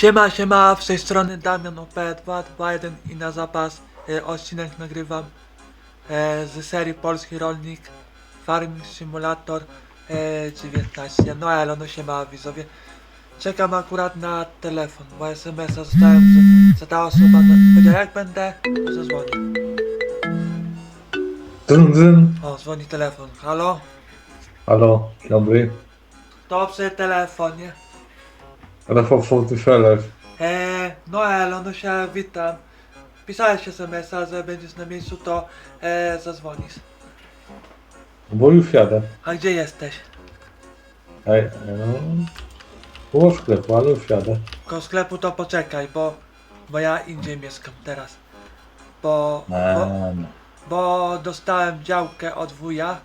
Siema, siema, z tej strony Damian OP221 i na zapas e, odcinek nagrywam e, z serii Polski Rolnik Farming Simulator e, 19. No elo, no siema widzowie. Czekam akurat na telefon, bo SMS-a zostałem, że, że ta osoba powiedziała jak będę, to zadzwonię. Dyn, dyn. O, dzwoni telefon. Halo? Halo, dobry. To przy telefonie. Rafał Fortyfelew. E, no elo, no się witam. Pisałeś SMS-a, że będziesz na miejscu, to e, zadzwonisz. Bo już jadę. A gdzie jesteś? Ej, no. Było sklepu, ale już jadę. Koło sklepu to poczekaj, bo, bo ja indziej mieszkam teraz. Bo, bo, Eee, bo dostałem działkę od wuja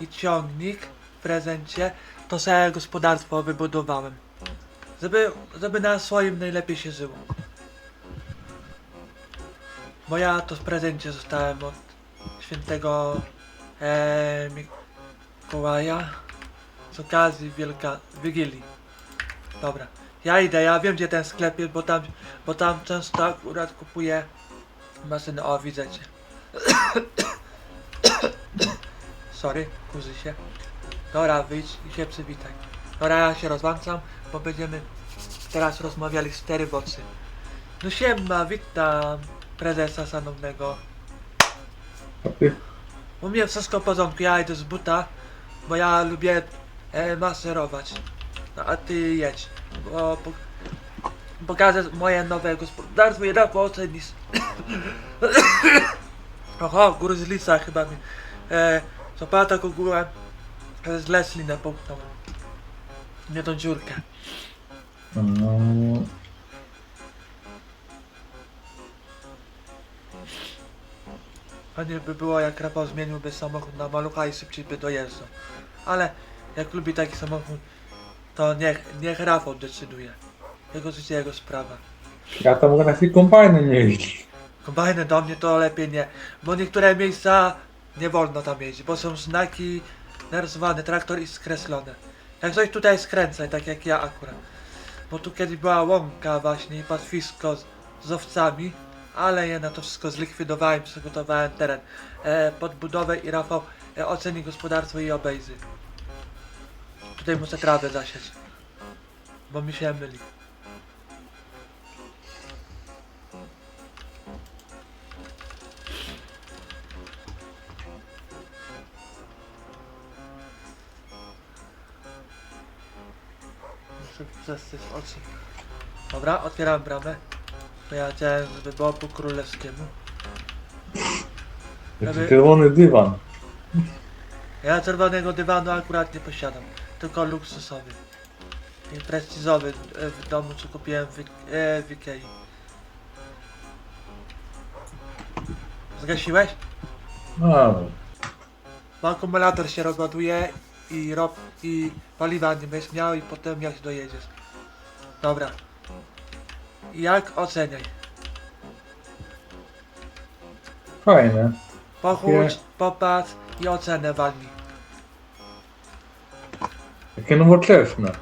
i ciągnik w prezencie, to sobie gospodarstwo wybudowałem. Żeby, żeby na swoim najlepiej się żyło. Bo ja to w prezencie zostałem od świętego e, Mikołaja z okazji Wielka Wigilii. Dobra, ja idę, ja wiem gdzie ten sklep jest, bo tam, bo tam często akurat kupuję maszyny. O, widzę cię. Sorry, kurzy się. Dobra, wyjdź i się przywitaj. Dobra, ja się rozłączam, bo będziemy teraz rozmawiali cztery w oczy. No siema, witam prezesa szanownego. U mnie wszystko w porządku, ja idę z buta, bo ja lubię e, maserować. No a ty jedź, bo po, pokażę moje nowe gospodarstwo i Rafał ocenisz. Oho, gruźlica chyba mi. E, złapała tak ogółem, z Leslie napomknął. Nie tą dziurkę. No, Fajnie by było jak Rafał zmieniłby samochód na malucha i szybciej by dojeżdżał. Ale jak lubi taki samochód, to niech, niech Rafał decyduje. Jego życie, jego sprawa. ja tam mogę na chwilę kombajny nie jeździć. Kombajny do mnie to lepiej nie, bo niektóre miejsca nie wolno tam jeździć, bo są znaki narysowane, traktor i skreślone. Jak coś tutaj skręcaj, tak jak ja akurat. Bo tu kiedyś była łąka właśnie i pastwisko z, z owcami, ale ja na to wszystko zlikwidowałem, przygotowałem teren e, pod budowę i Rafał e, oceni gospodarstwo i obejrzy. Tutaj muszę trawę zasiać, bo mi się myli. Przez te oczy. Dobra, otwieram bramę. Bo ja chciałem, żeby było po królewskiemu. Żeby- czerwony dywan. Ja czerwonego dywanu akurat nie posiadam, tylko luksusowy. I prestiżowy e, w domu, co kupiłem w, Ik- e, w Ikei. Zgasiłeś? No, Bo akumulator się rozładuje i rob i paliwa nie będziesz miał i potem jak dojedziesz. Dobra. Jak oceniaj? fajne. Pochódź, popatrz i ocenę walnij. Takie nowoczesne.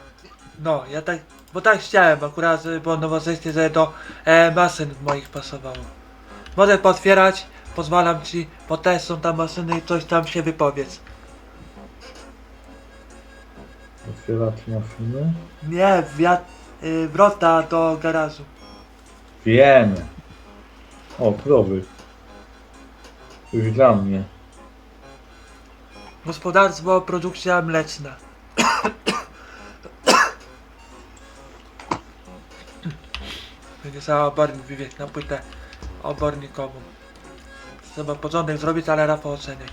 No, ja tak, bo tak chciałem akurat, żeby było nowocześnie, żeby do e, maszyn moich pasowało. Mogę potwierać, pozwalam ci, bo też są tam maszyny i coś tam się wypowiedz. Otwierać maszyny. Nie, wiat, y, wrota do garażu. Wiemy. O, krowy. Już dla mnie. Gospodarstwo, produkcja mleczna. Będzie cały obornik wywieźć na płytę obornikową. Trzeba porządek zrobić, ale Rafał oceniaj.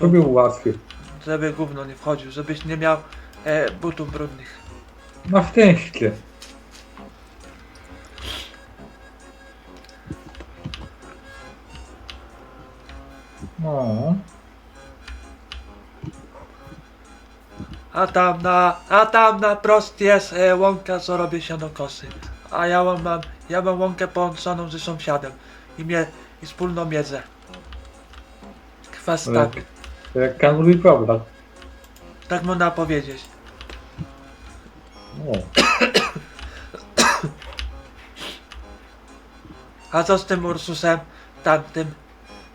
Robię łatwiej. żeby gówno nie wchodził, żebyś nie miał e, butów brudnych. Na szczęście. No. A tam na, a tam na prost jest e, łąka, co robię sianokosy. A ja mam, ja mam łąkę połączoną ze sąsiadem i, mie, i wspólną miedzę. Kwastami. To jak kangury prawda? Tak można powiedzieć. No. A co z tym Ursusem tamtym,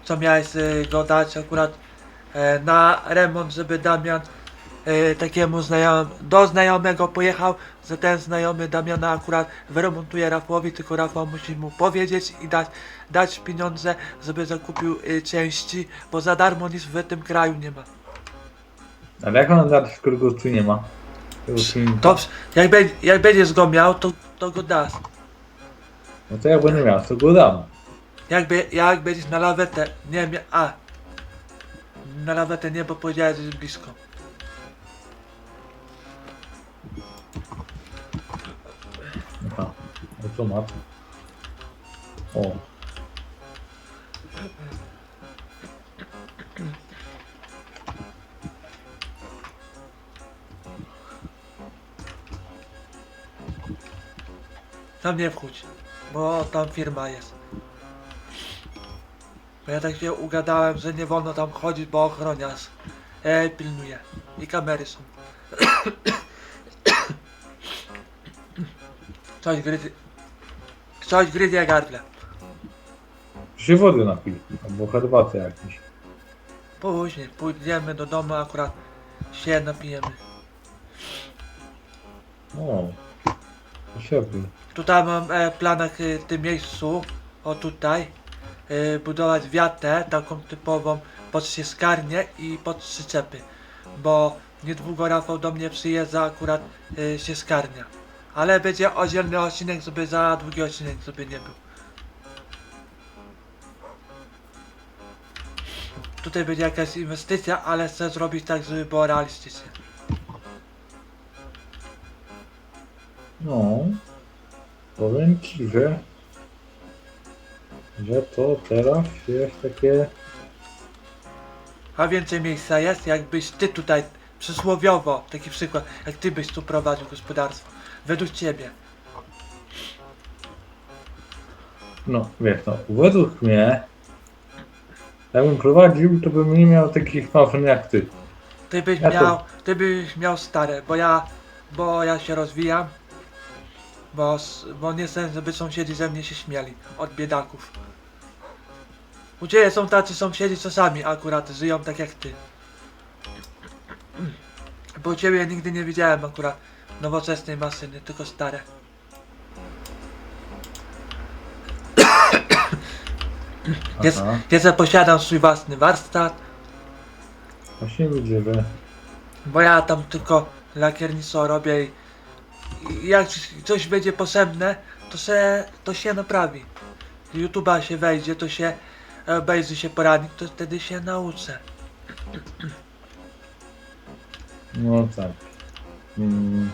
co miałeś y, go dać akurat e, na remont, żeby Damian e, takiemu znajom, do znajomego pojechał, że ten znajomy Damiana akurat wyremontuje Rafałowi, tylko Rafał musi mu powiedzieć i dać, dać pieniądze, żeby zakupił y, części, bo za darmo nic w tym kraju nie ma. Ale jak on go tu nie ma? To jak, be, jak będziesz go miał, to, to go dasz. No to jak będę miał, to go dam. Jakby, jak będziesz na lawetę, nie wiem, a na lawetę nie, bo powiedziałeś, że jest blisko. O. Tam nie wchódź, bo tam firma jest. Bo ja tak się ugadałem, że nie wolno tam chodzić, bo ochroniarz e, pilnuje. I kamery są. Coś gryzie. Coś gryzie gardle. się wody napij. Albo herbatę jakieś. Później pójdziemy do domu, akurat się napijemy. O. To Świetnie. Tutaj mam e, planach e, w tym miejscu, o tutaj, e, budować wiatę, taką typową pod sieskarnię i pod przyczepy. Bo niedługo Rafał do mnie przyjeżdża akurat e, sieskarnia. Ale będzie oddzielny odcinek, żeby za długi odcinek żeby nie był. Tutaj będzie jakaś inwestycja, ale chcę zrobić tak, żeby było realistycznie. No. Powiem ci, że że to teraz jest takie A więcej miejsca jest, jakbyś ty tutaj przysłowiowo, taki przykład, jak ty byś tu prowadził gospodarstwo, według ciebie. no wiesz no według mnie jakbym prowadził to bym nie miał takich maszyn jak ty. Ty byś Ja to- miał, ty byś miał stare, bo ja, bo ja się rozwijam, bo, s- bo nie chcę, żeby sąsiedzi ze mnie się śmiali, od biedaków. U ciebie są tacy sąsiedzi, co sami akurat żyją tak jak ty. Bo ciebie nigdy nie widziałem akurat nowoczesnej maszyny, tylko stare. Aha. ja posiadam swój własny warsztat, Właśnie widzę, że bo ja tam tylko lakiernictwo robię i, i jak coś będzie potrzebne, to się, to się naprawi. YouTube'a się wejdzie, to się obejrzy się poradnik, to wtedy się nauczę. no tak. Mm,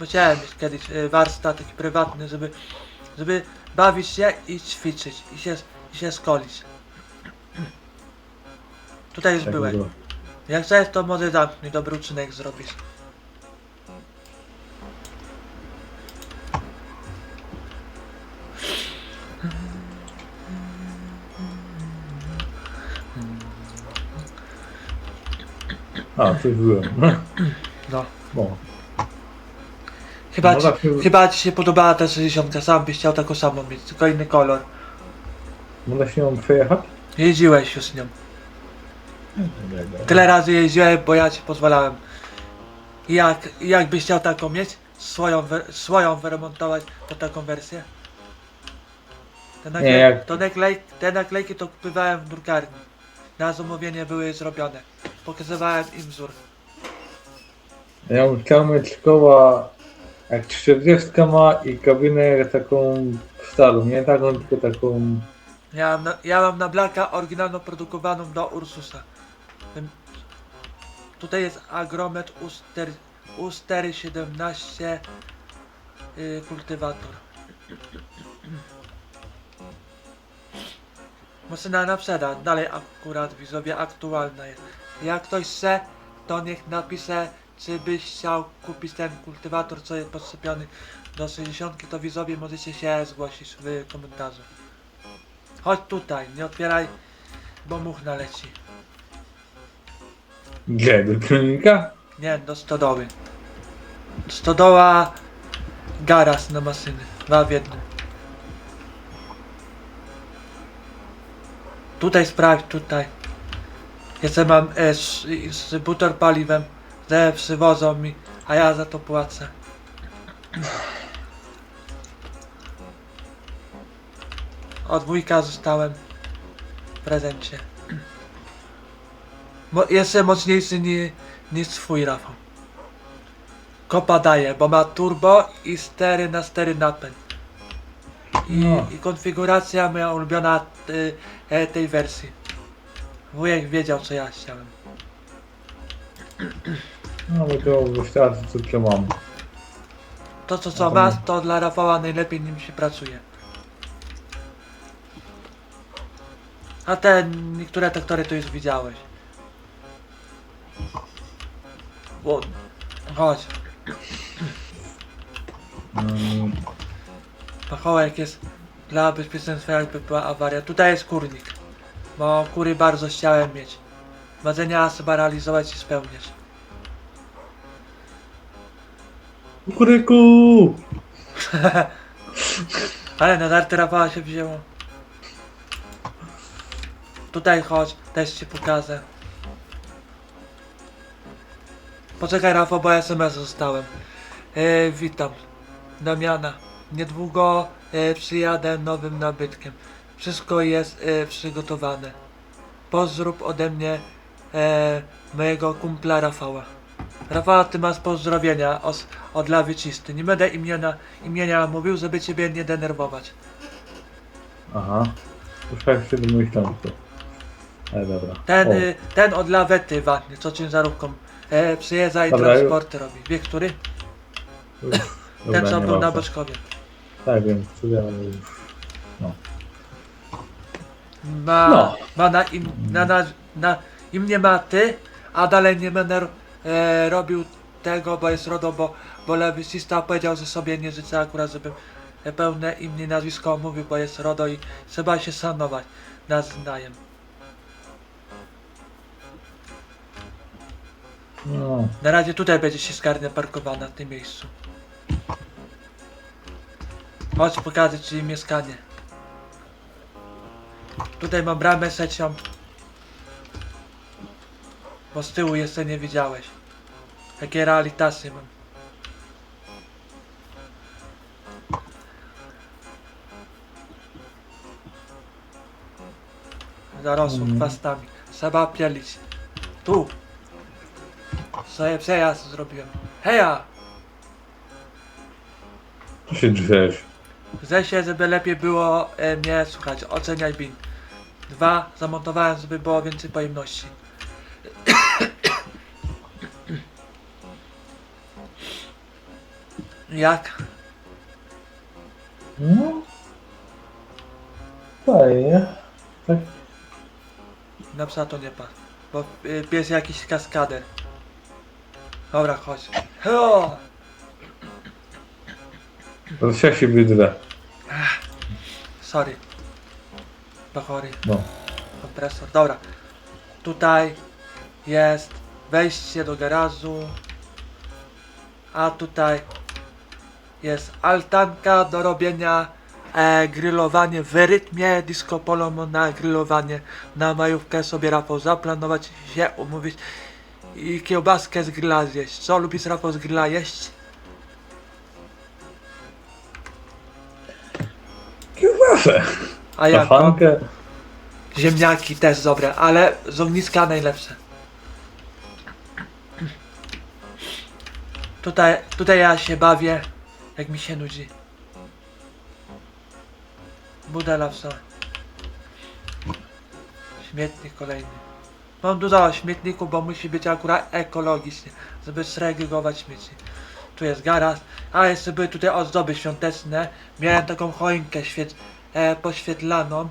Bo chciałem mieć kiedyś e, warsztat taki prywatny, żeby, żeby bawić się i ćwiczyć i się, i się skolić. Tutaj już tak byłem. było. Jak chcesz, to może zamknij, dobry uczynek zrobisz. A, tu byłem. No. No. Chyba, No ci, tak, nie- chyba ci się podobała ta 60, sam byś chciał taką samą mieć, tylko inny kolor. Można się nią przejechać? Jeździłeś już z nią. Tyle razy jeździłem, bo ja ci pozwalałem. Jak, jak byś chciał taką mieć? Swoją, wer- swoją wyremontować to taką wersję? Te, naklej, Nie, jak- to naklej, te naklejki to kupywałem w drukarni. Na zamówienie były zrobione. Pokazywałem im wzór. Ja bym chciał mieć koła 40 ma i kabinę taką starą, nie taką, tylko taką Ja na, ja mam na Blacka oryginalną produkowaną do Ursusa. Tutaj jest agromet U4, U417 yy, kultywator. Maszyna na sprzeda, dalej akurat widzowie aktualna jest. Jak ktoś chce, to niech napisze, czy byś chciał kupić ten kultywator, co jest podsypiony do 60, to widzowie możecie się zgłosić w komentarzu. Chodź tutaj, nie otwieraj, bo much naleci. Gdzie? Do klinika? Nie, do stodoły. Stodoła, garas na masyny. Dwa w jednym. Tutaj sprawdź, tutaj. Jeszcze mam e, z, z butor paliwem. Te przywożą mi, a ja za to płacę. Od wujka zostałem w prezencie. Mo, jestem mocniejszy ni, niż swój Rafał. Kopa daje, bo ma turbo i stery na stery napęd. I, No. i konfiguracja moja ulubiona y, e, tej wersji. Wujek wiedział co ja chciałem. No bo to wystarczy co co mam. To co co No to masz, to dla Rafała najlepiej nim się pracuje. A te niektóre tektory to już widziałeś. O, chodź, Mm, pachołek jest dla bezpieczeństwa jakby była awaria. Tutaj jest kurnik, bo kury bardzo chciałem mieć. Marzenia trzeba realizować i spełniać. Kukuryku! Ale na darty Rafała się wzięło. Tutaj chodź, też ci pokażę. Poczekaj Rafał, bo SMS zostałem. E, witam. Damiana. Niedługo e, przyjadę nowym nabytkiem. Wszystko jest e, przygotowane. Pozdrób ode mnie e, mojego kumpla Rafała. Rafała, ty masz pozdrowienia os, od lawy czysty. Nie będę imienia, imienia mówił, żeby ciebie nie denerwować. Aha. Już tak się domyślam to. Ale dobra. Ten, O, y, ten od lawety ładny, co ciężarówką e, przyjeżdża i Dobra, transporty robi. Wie który? już. Ten Dobra, co nie był na ważne. Boczkowie. Tak wiem, co ja ale już. Ma, No. ma na, im, na, na, na imię ma ty, a dalej nie będę e, robił tego, bo jest RODO, bo, bo lewicista powiedział, że sobie nie życzę akurat, żebym pełne imię i nazwisko mówił, bo jest RODO i trzeba się szanować nawzajem. No. Na razie tutaj będzie się skarnia parkowana na tym miejscu. Chodź pokażę ci mieszkanie. Tutaj mam bramę trzecią. Bo z tyłu jeszcze nie widziałeś. Takie realitasy mam. Zarosło Mhm. chwastami. Trzeba pielić. Tu. Sobie przejazd zrobiłem. Heja! Tu się drzesz. Chcę się, żeby lepiej było e, mnie słuchać. Oceniaj bin. Dwa, zamontowałem, żeby było więcej pojemności. Jak? No. Fajnie. Tak. Na psa to nie patrz. Bo y, pies jakiś kaskader. Dobra, chodź. Heo! To się wydrę. Sorry. Bachory. No. kompresor. Dobra. Tutaj jest wejście do garażu. A tutaj jest altanka do robienia e, grillowanie w rytmie disco polo na grillowanie na majówkę sobie Rafał zaplanować się umówić i kiełbaskę z grilla zjeść. Co lubisz Rafał z grilla jeść? Kiełbasę. A ja Kafankę. ziemniaki też dobre, ale z ogniska najlepsze. Tutaj, tutaj ja się bawię, jak mi się nudzi. Budela sobie. Śmietnik kolejny. Mam dużo śmietników, bo musi być akurat ekologicznie, żeby segregować śmieci. Tu jest garaż, a jeszcze były tutaj ozdoby świąteczne. Miałem taką choinkę świec, e, poświetlaną,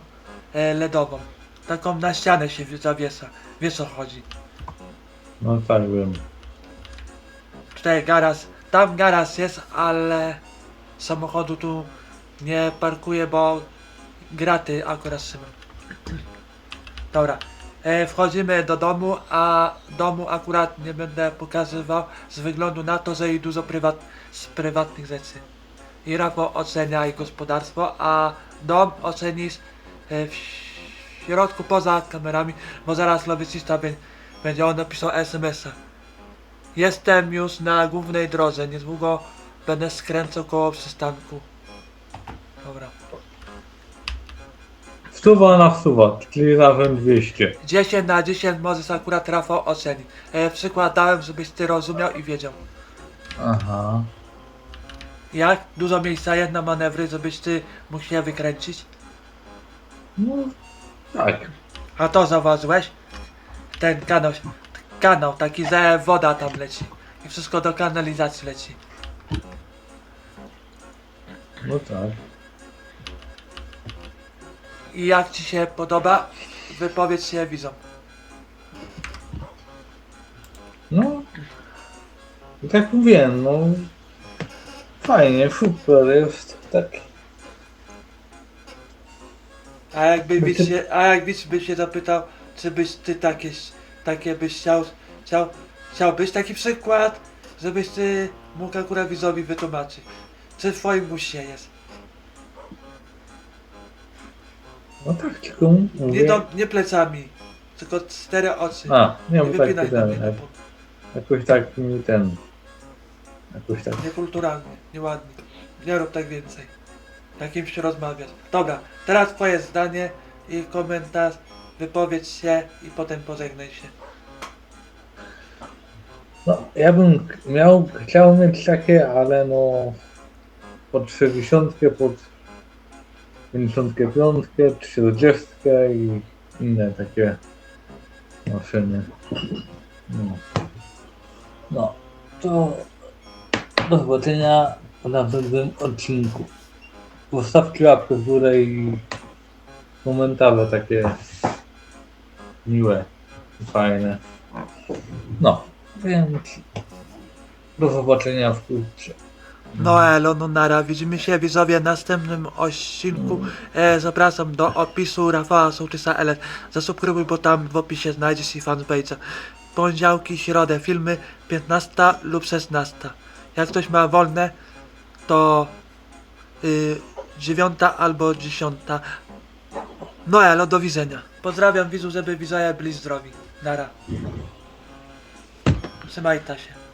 e, LEDową. Taką na ścianę się wi- zawiesa. Wiesz o co chodzi. No tak wiem. Tutaj garaż, tam garaż jest, ale samochodu tu nie parkuję, bo graty akurat trzymam. Dobra. E, wchodzimy do domu, a domu akurat nie będę pokazywał z wyglądu na to, że i dużo prywat, z prywatnych rzeczy. I Rafał ocenia i gospodarstwo, a dom ocenisz e, w środku poza kamerami, bo zaraz lobbycista bę- będzie on napisał SMS-a. Jestem już na głównej drodze, niedługo będę skręcał koło przystanku. Dobra. Wstuwa na wstuwa, czyli razem 200. 10 na 10 możesz akurat Rafał ocenić. E, przykład dałem, żebyś ty rozumiał i wiedział. Aha. Jak dużo miejsca jest na manewry, żebyś ty mógł się wykręcić. No, tak. A to zauważyłeś? Ten kanał, kanał taki, że woda tam leci. I wszystko do kanalizacji leci. No tak. I jak ci się podoba, wypowiedz się widzom. No. Tak mówiłem, no. Fajnie, super jest. Tak. A jakby ty- się, a jak widz by się zapytał, czy byś ty takie, takie byś chciał, chciał, chciałbyś taki przykład, żebyś ty mógł akurat widzowi wytłumaczyć. Czy w twoim guście jest? No tak, tylko Nie, mówię. do, nie plecami, tylko cztery oczy. A, nie nie tak wypinaj na mnie, jak, bo jakoś tak mi ten. Jakoś tak. niekulturalnie, nieładnie. Nie rób tak więcej. Jak kimś rozmawiać. Dobra, teraz twoje zdanie i komentarz, wypowiedz się i potem pożegnaj się. No, ja bym miał, chciał mieć takie, ale no pod 60, pod 55, 40 i inne takie maszyny. No, no to do zobaczenia w następnym odcinku. Postawcie łapkę w górę i komentarze takie miłe, fajne. No, więc do zobaczenia wkrótce. No elo, no nara, widzimy się widzowie w następnym odcinku. E, zapraszam do opisu Rafała Sołtysa LS. Zasubskrybuj, bo tam w opisie znajdziesz i fanpage'a. Poniedziałki, środę filmy 15 lub 16. Jak ktoś ma wolne, to y, 9 albo 10. No elo, do widzenia. Pozdrawiam widzów, żeby widzowie byli zdrowi. Nara. Trzymajcie się.